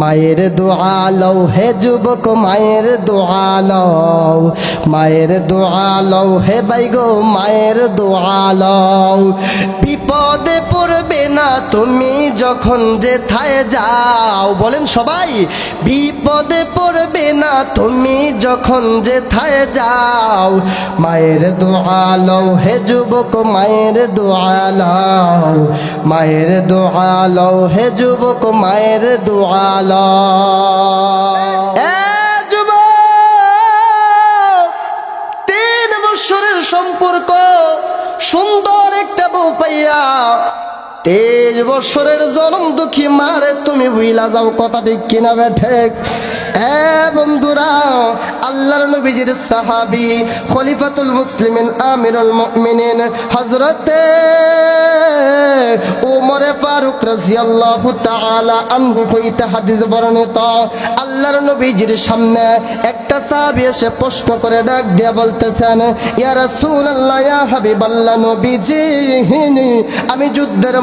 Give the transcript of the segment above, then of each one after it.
মায়ের দোয়ালও হে যুবক, মায়ের দোয়ালও মায়ের দোয়ালও হে বাইগো মায়ের দোয়ালও বিপদে পড়বে না তুমি যখন যেথায় যাও। বলেন সবাই, বিপদে পড়বে না তুমি যখন যেথায় যাও। মায়ের দোয়ালও হে যুবক, মায়ের দোয়ালও মায়ের দোয়ালও হে যুবক, মায়ের দোয়ালও এ তেইশ বছরের জনম দুঃখী মারে, তুমি বুইলা যাও কথা ঠিক কিনা বেঠে এ বন্ধুরা, আল্লাহর নবীজির সাহাবি খলিফাতুল মুসলিমিন আমিরুল মুমিনিন হযরতে ওমরে ফারুক রাদিয়াল্লাহু তাআলা আনহু হইতে হাদিস বর্ণিত। আল্লাহর নবীজির সামনে একটা সাহাবী এসে প্রশ্ন করে ডাক দিয়ে বলতেছেন, ইয়া রাসূলুল্লাহ, ইয়া হাবিবাল্লাহ নবীজি আমি যুদ্ধের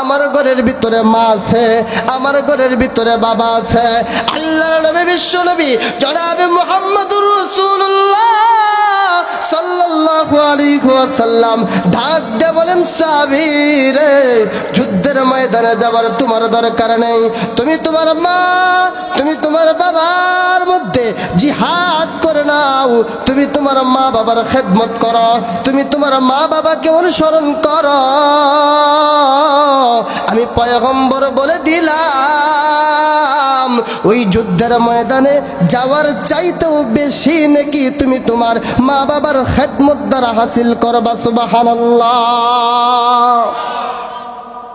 আমার ঘরের ভিতরে মা আছে, আমার ঘরের ভিতরে বাবা আছে। আল্লাহ নবী, বিশ্ব নবী, জনাবে মোহাম্মদুর রাসূলুল্লাহ। সাল্লাল্লাহু আলাইহি দিয়ে বলেন, সাবিরে, যুদ্ধের ময়দানে যাবার তোমার দরকার নেই। তুমি তোমার মা, তুমি তোমার বাবার মধ্যে জিহাদ করে নাও। তুমি তোমার মা বাবার খেদমত করো। তুমি তোমার মা বাবাকে অনুসরণ করো। আমি পয়গম্বর বলে দিলাম, ওই যুদ্ধের ময়দানে যাওয়ার চাইতেও বেশি নাকি তুমি তোমার মা বাবার খেদমত দ্বারা হাসিল করবা, সুবহানাল্লাহ।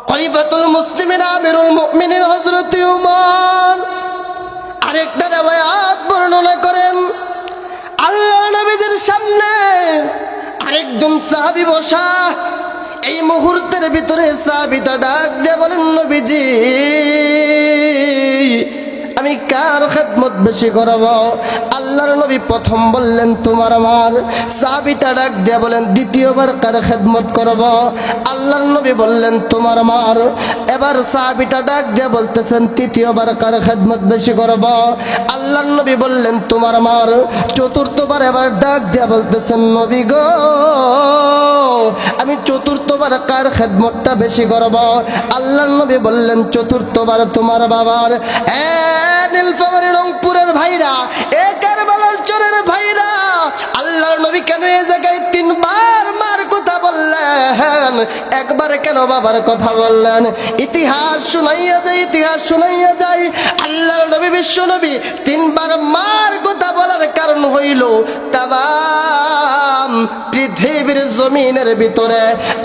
খলিফাতুল মুসলিমিন আমিরুল মুমিনিন হযরত উমর। আরেকটা রিওয়ায়াত বর্ণনা করেন আল্লাহ নবীজির সামনে আরেকজন সাহাবী বসা, এই মুহূর্তের ভিতরে সাহাবীটা ডাক দিয়ে বলেন, নবীজি। আমি কার খেদমত বেশি করব? আল্লাহর নবী প্রথম বললেন, তোমার আমার। সাহাবিটা ডাক দিয়ে বলেন, দ্বিতীয়বার কার খেদমত করব? আল্লাহর নবী বললেন, তোমার আমার। এবার সাহাবিটা ডাক দিয়ে বলতেছেন, তৃতীয়বার কার খেদমত বেশি করব? আল্লাহর নবী বললেন, তোমার আমার। চতুর্থবার এবার ডাক দিয়ে বলতেছেন, নবী গো, আমি চতুর্থবার কার খেদমতটা বেশি করব? আল্লাহর নবী বললেন, চতুর্থবার তোমার বাবার। এ নীলফামারী রংপুরের ভাইরা এ কারবালার চরের ভাইরা। আল্লাহর নবী কেন এ জায়গায় তিনবার মার বললেন, একবারে কেন বাবার কথা বললেন? ইতিহাস শুনাইয়া যায় ইতিহাস শুনাইয়া যায় আল্লাহর নবী, বিশ্ব নবী তিনবার মার কথা বলার কারণ হইল তাম পৃথিবীর জমিনের ভিতরে।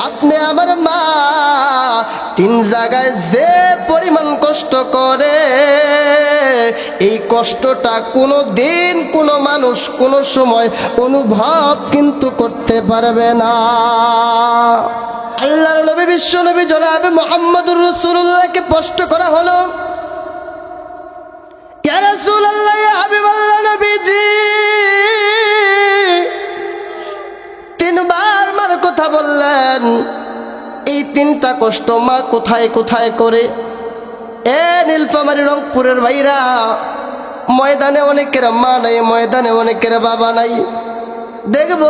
আপনি আমার মা, তিন জায়গায় যে পরিমাণ কষ্ট করে, এই কষ্টটা কোনো দিন, কোনো মানুষ কোনো সময় অনুভব কিন্তু করতে পারবে না। আল্লাহর নবী, বিশ্ব নবী জনাবে মোহাম্মদুর রসুল্লাহকে স্পষ্ট করা হলো তিনবার মার কথা বললেন। এই তিনটা কষ্ট মা কোথায় কোথায় করে? এ নীলফামারি রংপুরের ভাইরা, ময়দানে অনেকের মা নাই, ময়দানে অনেকের বাবা নাই। দেখব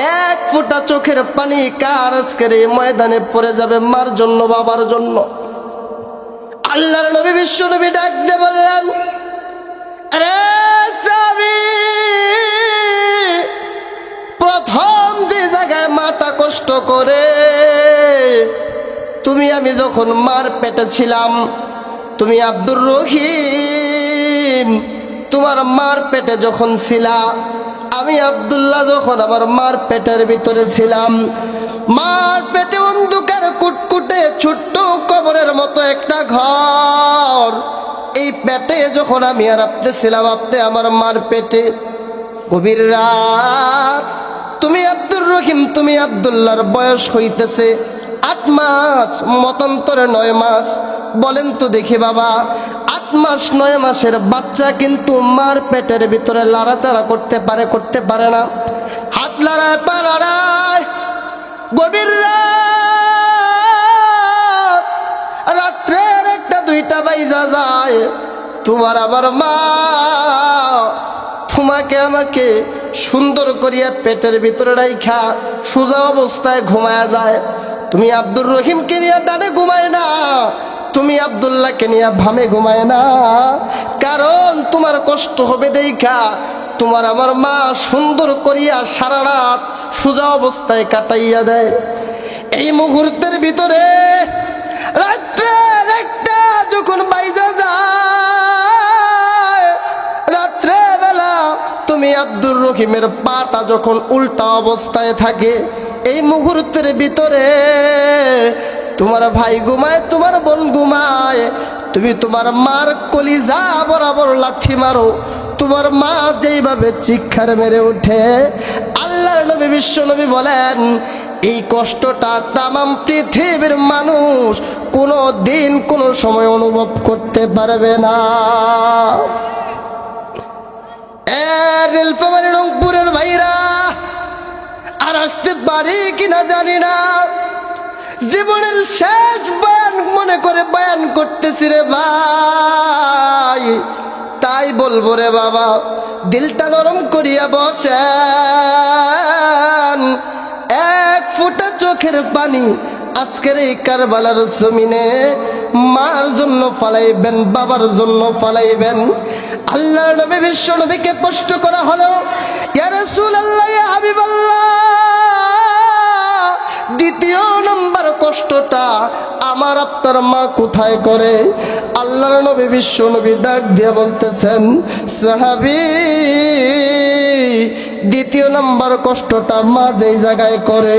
এক ফুটা চোখের পানি কার আজকের এই ময়দানে পড়ে যাবে মার জন্য, বাবার জন্য? আল্লাহর নবী, বিশ্ব নবী ডাক দিয়ে বললেন প্রথম যে জায়গায় মাটা কষ্ট করে তুমি আমি যখন মার পেটে ছিলাম, তুমি আব্দুর রহিম, তোমার মার পেটে যখন ছিলা আমি আব্দুল্লাহ যখন আমার মার পেটের ভিতরে ছিলাম, মার পেটে অন্ধকার কুটকুটে ছোট্ট কবরের মতো একটা ঘর। এই পেটে যখন আমি আর আপনি ছিলাম, আপনি আমার মার পেটে। গভীর রাত, তুমি আব্দুর রহিম, তুমি আবদুল্লাহর বয়স হইতেছে আট মাস, মতান্তরে নয় মাস। বলেন তো দেখি বাবা মাস, নয় মাসের বাচ্চা কিন্তু মার পেটের ভিতরে লাড়াচাড়া করতে পারে করতে পারে না। হাত লড়ায়, পা লড়ায়, গভীর রাত। রাত্রের একটা দুইটা বাইজা যায়, তোমার আমার মা। তোমাকে আমাকে সুন্দর করিয়া পেটের ভিতরে রাইখা সোজা অবস্থায় ঘুমায়া যায়। তুমি আব্দুর রহিমকে নিয়ে ডানে ঘুমায় না তুমি আবদুল্লাহকে নিয়ে ভামে ঘুমায় না। কারণ তোমার কষ্ট হবে দেখা। তোমার আমার মা সুন্দর করিয়া সারা রাত সোজা অবস্থায় কাটাইয়া দেয়। এই মুহূর্তের ভিতরে রাত্রের একটা যখন বাইজা যায়, রাত্রে বেলা তুমি আব্দুর রহিমের পাটা যখন উল্টা অবস্থায় থাকে, এই মুহূর্তের ভিতরে তোমার ভাই ঘুমায়, তোমার বোন ঘুমায়। তুমি তোমার মার কলিজা বরাবর লাথি মারো। তোমার মা যেইভাবে চিৎকার মেরে ওঠে, আল্লাহর নবী, বিশ্ব নবী বলেন, এই কষ্টটা তামাম পৃথিবীর মানুষ কোনো দিন কোনো সময় অনুভব করতে পারবে না। রংপুরের ভাইরা, আর আসতে পারি কিনা জানি না। জীবনের শেষ বয়ান মনে করে বয়ান করতেছি রে ভাই। তাই বলব রে বাবা, দিলটা নরম করিয়া বসেন। এক ফোঁটা চোখের পানি আজকের এই কারবালার জমিনে মার জন্য ফালাইবেন, বাবার জন্য ফালাইবেন। আল্লাহ নবী, বিশ্ব নবীকে প্রশ্ন করা হলো, ইয়া রাসূলুল্লাহ, ইয়া হাবিবাল্লাহ। দ্বিতীয় নম্বর কষ্টটা আমার আপনার মা কোথায় করে? আল্লাহর নবী, বিশ্ব নবী ডাক দিয়ে বলতেছেন, সাহাবি, দ্বিতীয় নম্বর কষ্টটা মা যেই জায়গায় করে,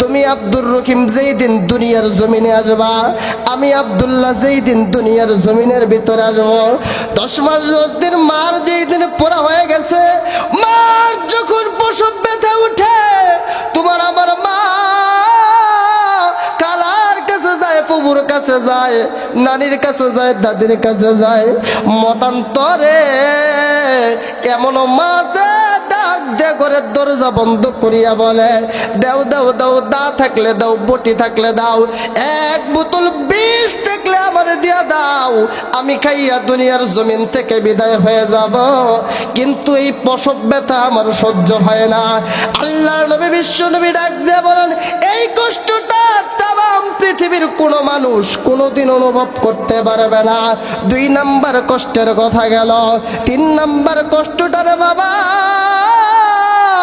তুমি আব্দুর রহিম যেই দিন দুনিয়ার জমিনে আসবা, আমি আব্দুল্লাহ যেই দিন দুনিয়ার জমিনের ভিতরে আসব। দশ মাস, দশ দিন মার যেই দিন পড়া হয়ে গেছে, মার যখন প্রসব ব্যথা উঠে ফুবুর কাছে যায় নানির কাছে যায় দাদির কাছে যায়। মতান্তরে এমন মাছে দে করে দরজা বন্ধ করিয়া বলে, দাও দাও দাও, দা থাকলে দাও, বটি থাকলে দাও, এক বোতল বিষ থাকলে আমার দিয়া দাও, আমি খাইয়া দুনিয়ার জমিন থেকে বিদায় হয়ে যাব। কিন্তু এই প্রসব ব্যথা আমার সহ্য হয় না। আল্লাহ নবী, বিশ্ব নবী ডাক দিয়ে বলেন, এই কষ্টটা তাম পৃথিবীর কোনো মানুষ কোনোদিন অনুভব করতে পারবে না। দুই নাম্বার কষ্টের কথা গেল, তিন নাম্বার কষ্টটারে বাবা তারা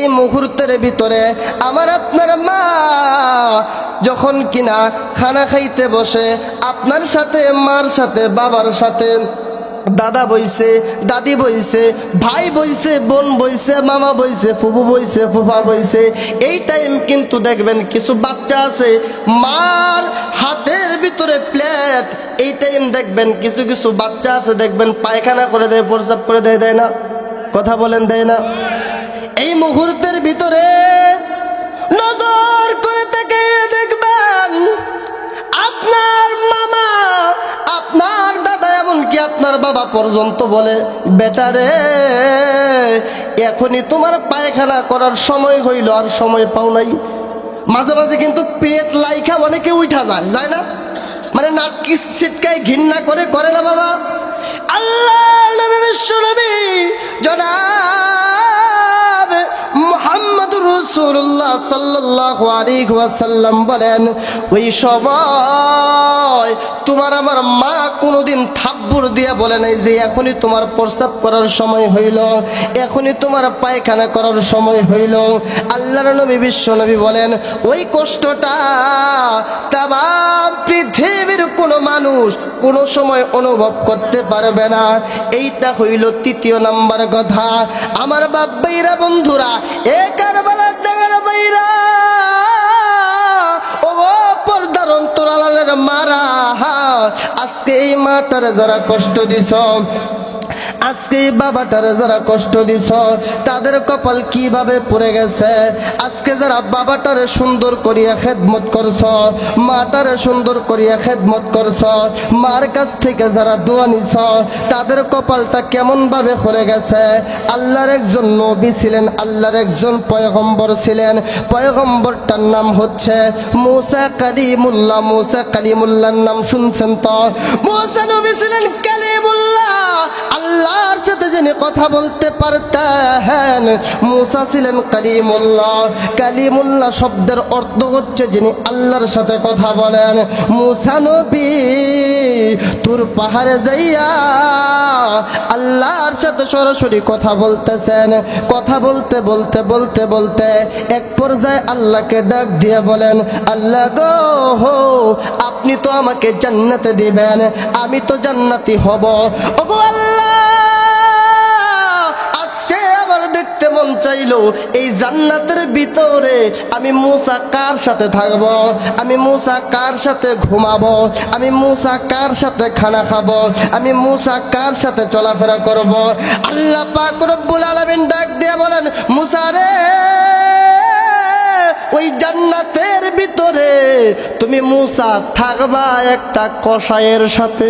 এই মুহূর্তের ভিতরে আমার আপনার মা যখন কিনা খানা খাইতে বসে, আপনার সাথে, মার সাথে, বাবার সাথে, দাদা বইছে, দাদি বইছে, ভাই বইছে, বোন বইছে, মামা বইছে, ফুফু বইছে, ফুফা বইছে, এই টাইম কিন্তু দেখবেন কিছু বাচ্চা আছে, মার হাতের ভিতরে প্লেট এই টাইম দেখবেন কিছু কিছু বাচ্চা আছে, দেখবেন পায়খানা করে দেয় প্রসাব করে দেয় দেয় না? কথা বলেন, দেয় না? এই মুহূর্তের ভিতরে নজর করে তাকে দেখবেন। আপনার মামা, আপনার দাদা, এমনকি আপনার বাবা পর্যন্ত বলে বেটারে এখনই তোমার পায়খানা করার সময় হইল, আর সময় পাও নাই। মাঝে মাঝে কিন্তু পেট লাইখা অনেকে উঠা যায় যায় না? মানে নাটকি ছিটকায় ঘৃণা করে করে না বাবা? আল্লাহ নবী, বিশ্ব নবী মোহাম্মদ রসুল্লাহ সাল্লাহ আলিহাসাল্লাম বলেন, ওই সময় তোমার আমার মা কোনোদিন থাব্বুর দিয়া বলে নাই যে, এখনই তোমার প্রস্রাব করার সময় হইল, এখনই তোমার পায়খানা করার সময় হইল। আল্লাহর নবী, বিশ্ব নবী বলেন, ওই কষ্টটা তাম পৃথিবীর কোনো মানুষ কোনো সময় অনুভব করতে পারবে না। এইটা হইল তৃতীয় নাম্বার কথা। আমার বাপ বাইরা বন্ধুরা এ কারবালার বাইরা ও পর্দার অন্তরালের মারা আজকে এই মাটারে যারা কষ্ট দিছ আজকে বাবাটারে যারা কষ্ট দিছ, তাদের কপাল কীভাবে পড়ে গেছে? আজকে যারা বাবাটারে সুন্দর করিয়া খেদমত করছ, মাটারে সুন্দর করিয়া খেদমত করছ, মার কাছ থেকে যারা দোয়া নিছ, তাদের কপালটা কেমন ভাবে খুলে গেছে? আল্লাহর একজন নবী ছিলেন, আল্লাহর একজন পয়গম্বর ছিলেন। পয়গম্বরটার নাম হচ্ছে মুসা কালিমুল্লাহ। মুসা কালিমুল্লাহর নাম শুনছেন তো? মুসা নবী ছিলেন কালিমুল্লাহ। আল্লাহর সাথে যিনি কথা বলতে পারতেন, মুসা ছিলেন কালিমুল্লাহ। কালিমুল্লাহ শব্দের অর্থ হচ্ছে যিনি আল্লাহর সাথে কথা বলেন। মুসা নবী, তোর পাহাড়ে যাইয়া আল্লাহর সাথে সরাসরি কথা বলতেছেন। কথা বলতে বলতে বলতে বলতে এক পর্যায়ে আল্লাহকে ডাক দিয়ে বলেন, আল্লাহ গো, হো, আপনি তো আমাকে জান্নাতে দিবেন, আমি তো জান্নাতি হব। ওগো আল্লাহ চাইলো, এই জান্নাতের ভিতরে আমি মুসা কার সাথে থাকব? আমি মুসা কার সাথে ঘুমাবো? আমি মুসা কার সাথে খানা খাব? আমি মুসা কার সাথে চলাফেরা করব? আল্লাহ পাক রব্বুল আলামিন ডাক দিয়ে বলেন, মুসা রে, ওই জান্নাতের ভিতরে তুমি মুসা থাকবা একটা কষায়ের সাথে।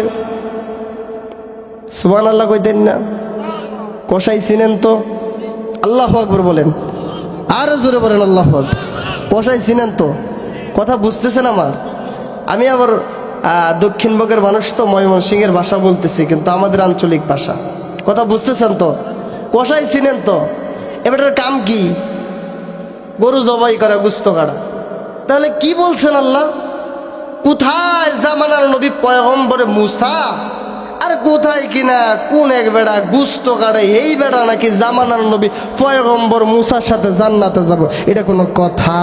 সুবান আল্লাহ কইতেন না। কষাই চিনেন তো? আল্লাহ আকবর বলেন। আরও জোরে বলেন আল্লাহ আকবর। কষাই চিনেন তো। কথা বুঝতেছেন আমার? আমি আবার দক্ষিণবঙ্গের মানুষ তো, ময়মনসিংহের ভাষা বলতেছি, কিন্তু আমাদের আঞ্চলিক ভাষা। কথা বুঝতেছেন তো? কষাই চিনেন তো। এবারের কাম কি? গরু জবাই করা, গুস্ত কাটা। তাহলে কি বলছেন আল্লাহ? কোথায় জামানার নবী পয়গম্বরে মুসা আর কোথায় কিনা, কোন এক বেড়া গুস্ত কাটে এই বেড়া নাকি জামানার নবী পয়গম্বর মুসার সাথে জান্নাতে যাব, এটা কোনো কথা?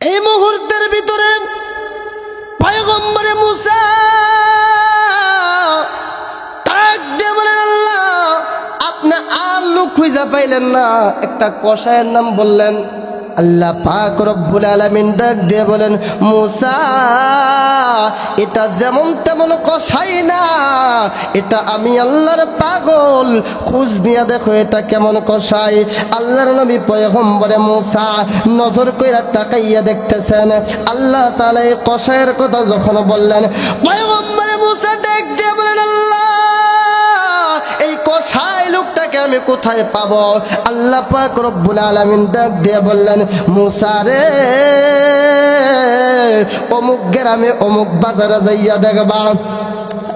এই মুহূর্তের ভিতরে পয়গম্বরে মুসা আপনি আর লোক খুঁজা পাইলেন না। একটা কষায়ের নাম বললেন আল্লাহ পাক রব্বুল আলামিন ডাক দিয়ে বলেন, মুসা, এটা যেমন তেমন কষাই না, এটা আমি আল্লাহর পাগল। খুঁজ নিয়ে দেখো এটা কেমন কষাই। আল্লাহর নবী পয়গম্বরে মুসা নজর কইরা তাকাইয়া দেখতেছেন। আল্লাহ তাআলা এই কষায়ের কথা যখন বললেন, পয়গম্বরে মুসা ডাক দিয়ে বলেন, আল্লাহ কষাই আমি কোথায় পাবো? আল্লাহ পাক রব্বুল আলামিন ডাক দিয়ে বললেন, মুসা রে, অমুক গ্রামে অমুক বাজারে যাইয়া দেখবা।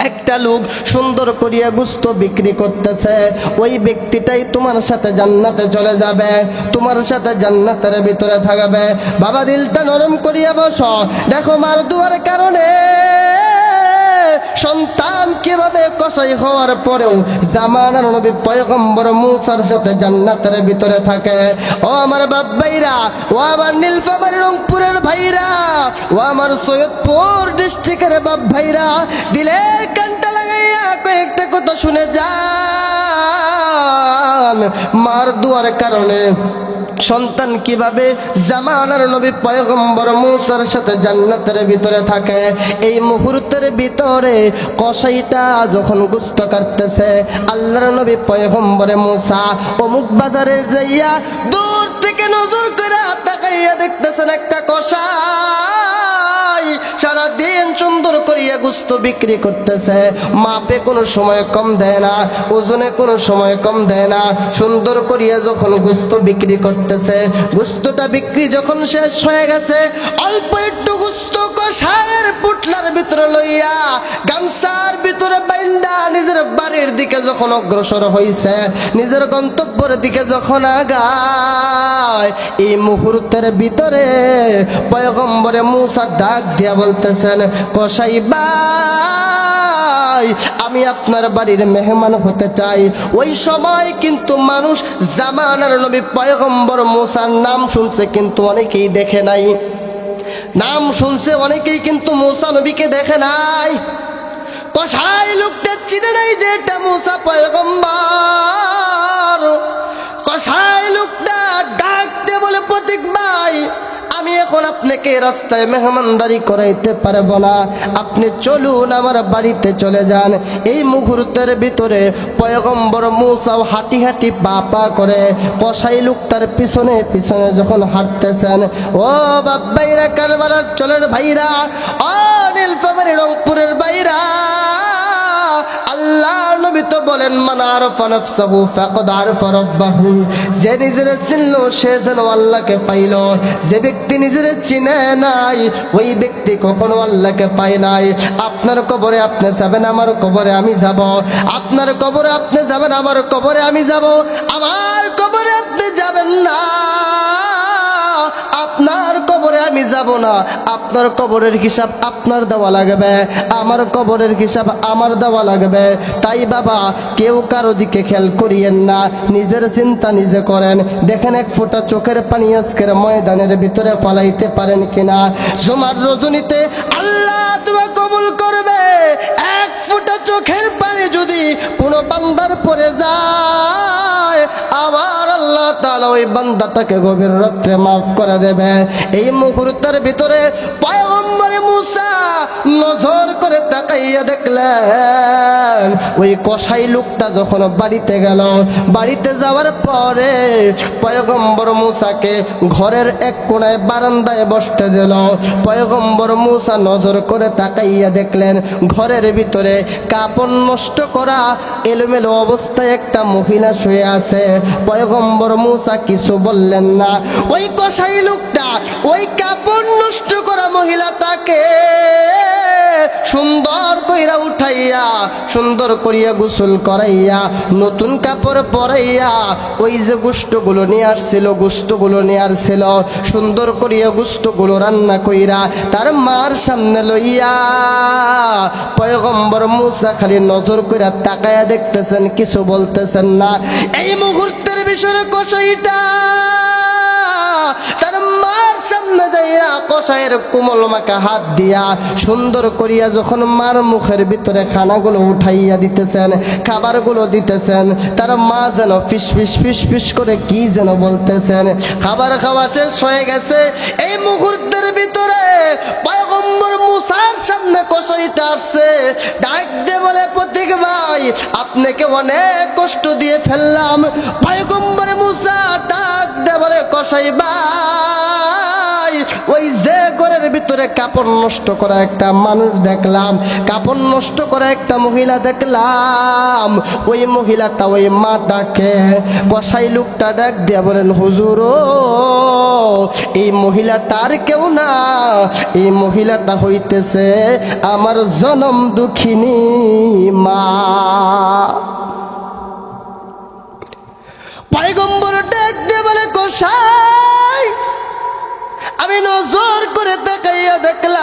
একটা লোক সুন্দর করিয়া গুস্ত বিক্রি করতেছে। ওই ব্যক্তিটাই তোমার সাথে জান্নাতে চলে যাবে, তোমার সাথে জান্নাতের ভিতরে থাকবে। বাবা, দিলটা নরম করিয়া বসো। দেখো মার দুয়ার কারণে সন্তান কীভাবে কসাই হওয়ার পরেও জামানার নবী পয়গম্বর মুসার সাথে জান্নাতের ভিতরে থাকে। ও আমার বাপ ভাইরা, ও আমার নীলফামারী রংপুরের ভাইরা, ও আমার সৈয়দপুর ডিস্ট্রিক্টের বাপ ভাইরা, দিলের কানটা লাগাইয়া কয়েকটা কথা শুনে যান। মার দুয়ার কারণে সন্তান কীভাবে জামানার নবী পয়গম্বর মুসার সাথে জান্নাতের ভিতরে থাকে? এই মুহূর্তের ভিতরে কষাইটা যখন গুস্ত কাটতেছে, আল্লাহর নবী পয়গম্বরে মুসা অমুক বাজারের যাইয়া দূর থেকে নজর করে তাকাইয়া দেখতেছেন একটা কষাই সারাদিন সুন্দর করিয়া গুস্ত বিক্রি করতেছে। মাপে কোনো সময় কম দেয় না, ওজনে কোনো সময় কম দেয় না। সুন্দর করিয়া যখন গুস্ত বিক্রি করতেছে, গুস্তটা বিক্রি যখন শেষ হয়ে গেছে, অল্প একটু গুস্ত কষায়ের পুটলার ভিতরে লইয়া গামছার ভিতরে বাইন্দা নিজের বাড়ির দিকে যখন অগ্রসর হয়েছে নিজের গন্তব্যের দিকে যখন আগায়, এই মুহূর্তের ভিতরে পয়গম্বরে মুসা ডাক দিয়া বলতেছেন, কসাই ভাই, আমি আপনার বাড়ির মেহমান হতে চাই। ওই সময় কিন্তু মানুষ জামানার নবী পয়গম্বর মুসার নাম শুনছে, কিন্তু অনেকেই দেখে নাই। নাম শুনছে অনেকেই কিন্তু মূসা নবীকে দেখে নাই। কষাই লোকটা চিনে নাই যে এটা মুসা পয়গম্বর। কষাই আপনাকে রাস্তায় মেহমানদারি করাইতে পারব না। আপনি চলুন আমার বাড়িতে চলে যান। এই মুহূর্তের ভিতরে পয়গম্বর মুসাও হাঁটি হাঁটি পা পা করে কষাই লোকটার পিছনে পিছনে যখন হাঁটতেছেন, ও বাবাইরা কারবালার চলের ভাইরা ও নীলফামারি রংপুরের তো বলেন যে নিজের চিনল সে যেন আল্লাহকে পাইল। যে ব্যক্তি নিজের চিনে নাই, ওই ব্যক্তি কখনো আল্লাহকে পায় নাই। আপনার কবরে আপনি যাবেন, আমার কবরে আমি যাব। আপনার কবরে আপনি যাবেন, আমার কবরে আমি যাব। আমার কবরে আপনি যাবেন না। আপনার কবরে আমি যাব না। আপনার কবরের হিসাব আপনার দেওয়া লাগবে। আমার কবরের হিসাব আমার দেওয়া লাগবে। তাই বাবা, কেউ কারও দিকে খেয়াল করিয়েন না। নিজের চিন্তা নিজে করেন। দেখেন এক ফোঁটা চোখের পানি আজকের ময়দানের ভিতরে ফলাইতে পারেন কিনা। জুমার রজনীতে আল্লাহ তোমা কবুল করবে। আল্লাহ ওই ওই বান্দাটাকে গভীর রাত্রে মাফ করে দেবে। এই মুহূর্তের ভিতরে পয়গম্বরে মুসা নজর করে তাকাইয়া দেখলেন, ওই কসাই লোকটা যখন বাড়িতে গেল, বাড়িতে যাওয়ার পরে পয়গম্বর মুসাকে ঘরের এক কোণায় বারান্দায় বসতে দিল। পয়গম্বর মুসা নজর করে তাকাইয়া দেখলেন, ঘরের ভিতরে কাপড় নষ্ট করা এলোমেলো অবস্থায় একটা মহিলা শুয়ে আছে। পয়গম্বর মুসা কিছু বললেন না। ওই কসাই লোকটা, ওই কাপড় নষ্ট করা মহিলাটাকে সুন্দর কইরা উঠাইয়া, সুন্দর করিয়া গোসল করাইয়া, নতুন কাপড় পরাইয়া, ওই যে গুস্তগুলো নিয়ে আসছিল গুস্তগুলো নিয়ে আসছিল, সুন্দর করিয়া গুস্তগুলো রান্না কইরা তার মার সামনে লইয়া পয়গম্বর মুসা খালি নজর কইরা তাকায়া দেখতেছেন, কিছু বলতেছেন না। এই মুহূর্তের বিষয়ে কষাইটা সামনে যাইয়া কষায়ের কোমল মাকে হাত দিয়া সুন্দর করিয়া যখন মার মুখের ভিতরে খানাগুলো উঠাইয়া দিতেছেন, খাবারগুলো দিতেছেন, তার মা যেন ফিস ফিস ফিস ফিস করে কি যেন বলতেছেন, খাবার খাওয়া শেষ হয়ে গেছে, এই মুহূর্তের ভিতরে পয়গম্বর মুসার সামনে কষাইটা আসছে, ডাক দে বলে, প্রতীক ভাই, আপনাকে অনেক কষ্ট দিয়ে ফেললাম। পয়গম্বর মুসা ডাক দে বলে কষাই ভাই ওই যে ঘরের ভিতরে কাপড় নষ্ট করা একটা মানুষ দেখলাম, কাপড় নষ্ট করা একটা মহিলা দেখলাম। ওই মহিলাটা ওই মা ডাকে কষাই লোকটা ডাক দিয়া বলেন, হুজুর এই মহিলাটার কেউ না। এই মহিলাটা হইতেছে আমার জনম দুঃখিনী মা। পয়গম্বর ডাক দিয়ে বলে কষাই আমি নজর করে দেখাইয়া দেখলাম,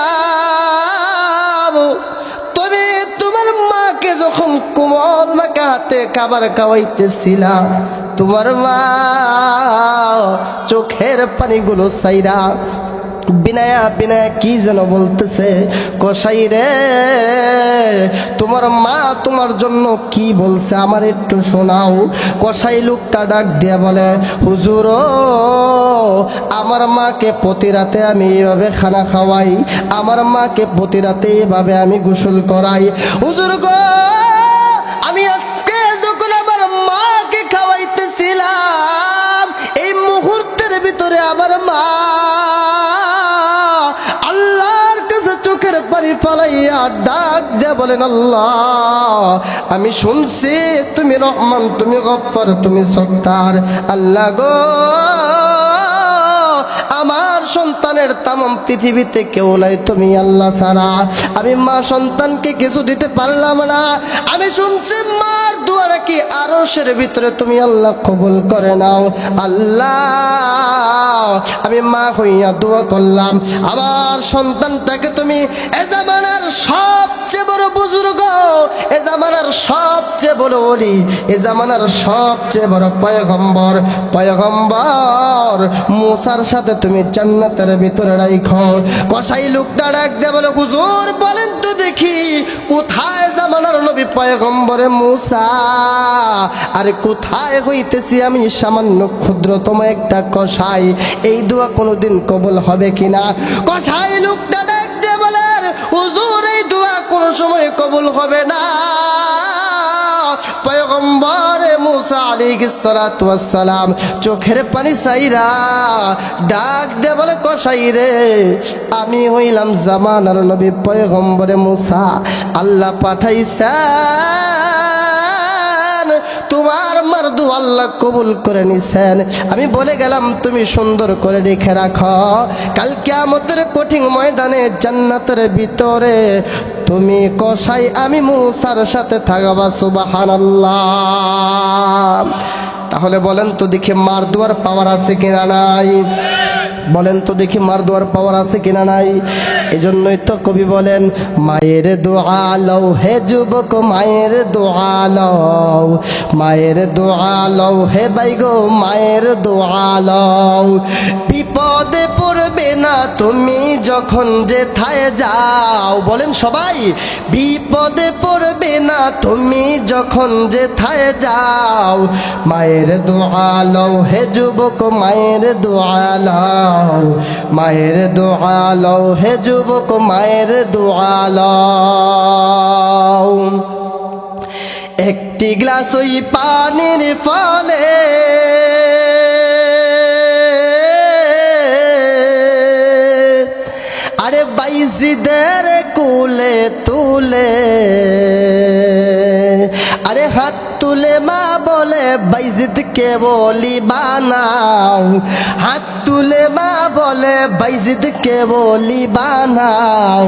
তবে তোমার মাকে যখন কোমল মাকে হাতে খাবার খাওয়াইতেছিলাম, তোমার মা চোখের পানিগুলো সাইরা বিনায়া বিনায়া কি যেন বলতেছে, কসাই রে, তোমার মা তোমার জন্য কি বলছে আমার একটু শোনাও। কসাই লোকটা ডাক দিয়া বলে, হুজুর আমার মাকে প্রতি রাতে আমি এইভাবে খানা খাওয়াই, আমার মাকে প্রতি রাতে এইভাবে আমি গোসল করাই। হুজুর গো, আমি আজকে যখন আমার মাকে খাওয়াইতেছিলাম, এই মুহূর্তের ভিতরে আমার মা পানি ফালাইয়া ডাক দে বলেন, আল্লাহ, আমি শুনছি তুমি রহমান, তুমি গফর, তুমি সত্তার। আল্লাহ গো আমার সন্তানের তামাম পৃথিবীতে কেউ নাই, তুমি আল্লাহ ছাড়া। আমি মা সন্তানকে কিছু দিতে পারলাম না। আমি শুনছি, মার দুয়ারে কি আরশের ভিতরে তুমি আল্লাহ কবুল করে নাও। আল্লাহ, আমি মা হইয়া দোয়া করলাম। আমার সন্তানটাকে তুমি এ জামানার সবচেয়ে বুজুর্গ এ জামানার সবচেয়ে বড় অলি এ জামানার সবচেয়ে বড় পয়গম্বর। পয়গম্বর, মুসার সাথে তুমি জান্নাতের ভিতরে রাইখো। কসাই লোকটা ডাক দিয়ে বলে, হুজুর, বলেন তো দেখি, কোথায় জামানার নবী পয়গম্বরে মুসা? আরে কোথায় হইতেছি আমি সামান্য ক্ষুদ্রতম একটা কসাই? এই দোয়া কোনোদিন কবল হবে কিনা? কসাই লোকটা সময় কবুল হবে না। পয়গম্বরে মুসা সালাম চোখের পানি সাইরা ডাক দে বলে, কসাই রে, আমি হইলাম জামানার নবী, পয়গম্বরে মুসা আল্লাহ পাঠাইছেন। তোমার মারদু আল্লাহ কবুল করে নিছেন। আমি বলে গেলাম, তুমি সুন্দর করে রেখে রাখো। কাল কিয়ামতের কঠিন ময়দানে, জান্নাতের ভিতরে তুমি কসাই আমি মুসার সাথে থাকবা, সুবহানাল্লাহ। তাহলে বলেন তো দেখি মার দুয়ার পাওয়ার আছে কিনা নাই? বলেন তো দেখি মার দোয়ার পাওয়ার আছে কিনা নাই? এজন্যই তো কবি বলেন, মায়ের দোয়া লও হে যুবক, মায়ের দোয়া লও, মায়ের দোয়া লও হে বাই গো, মায়ের দোয়া লও। বিপদে পড়বে না তুমি যখন যেথায় যাও। বলেন সবাই, বিপদে পড়বে না তুমি যখন যেথায় যাও। মায়ের দোয়া লও হে যুবক, মায়ের দোয়া লও মায়ের দোয়া লও হে যুবক, মায়ের দোয়া লও একটি গ্লাস ওই পানির ফলে আরে বাইজিদের কুলে তুলে তুলে বলে, বাইজিদ কে বলি বানাও? হাত তুলে মা বলে, বাইজিদ কে বলি বানাও?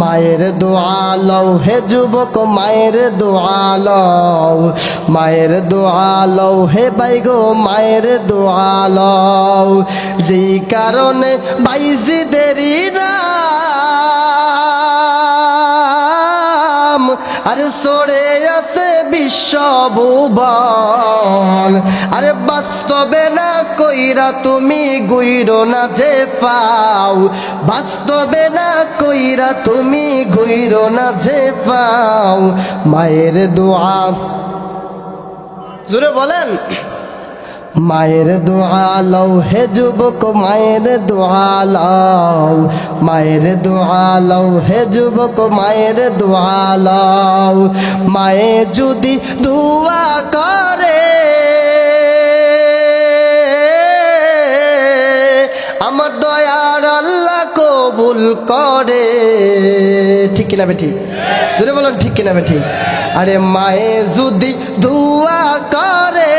মায়ের দোয়া লও হে যুবক, মায়ের দোয়া লও। মায়ের দোয়া লও হে বাই গো, মায়ের দোয়া লও। যেই কারণে বাইজিদেরই নাম আরে সরে আছে বিশ্ব আরে বাস্তবে না কইরা তুমি গুইরো না যে পাও বাস্তবে না কইরা তুমি গুইরো না যে পাও মায়ের দোয়া। জুড়ে বলেন। মায়ের দোয়া লও হে যুবক, মায়ের দোয়া লও। মায়ের দোয়া লও হে যুবক, মায়ের দোয়া লও। মায়ে যদি দোয়া করে, আমার দয়ার আল্লাহ কবুল করে। ঠিক কিনা বেঠি? জোরে বলুন, ঠিক কিনা বেঠি? আরে মায়ে যদি দোয়া করে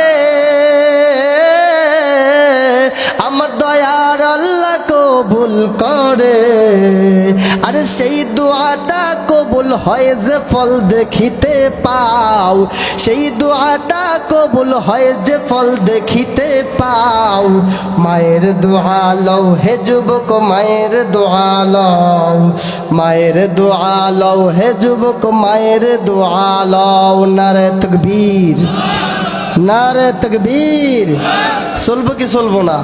করে। আরে সেই দোয়াটা কবুল হয় যে ফল দেখিতে পাও। সেই দোয়াটা কবুল হয় যে ফল দেখিতে পাও। মায়ের দোয়া লও হে যুবক, মায়ের দোয়া লও। মায়ের দোয়া লও হে যুবক, মায়ের দোয়া লও। নারে তকবীর নারে তকবীর। চলবো কি চলবো না?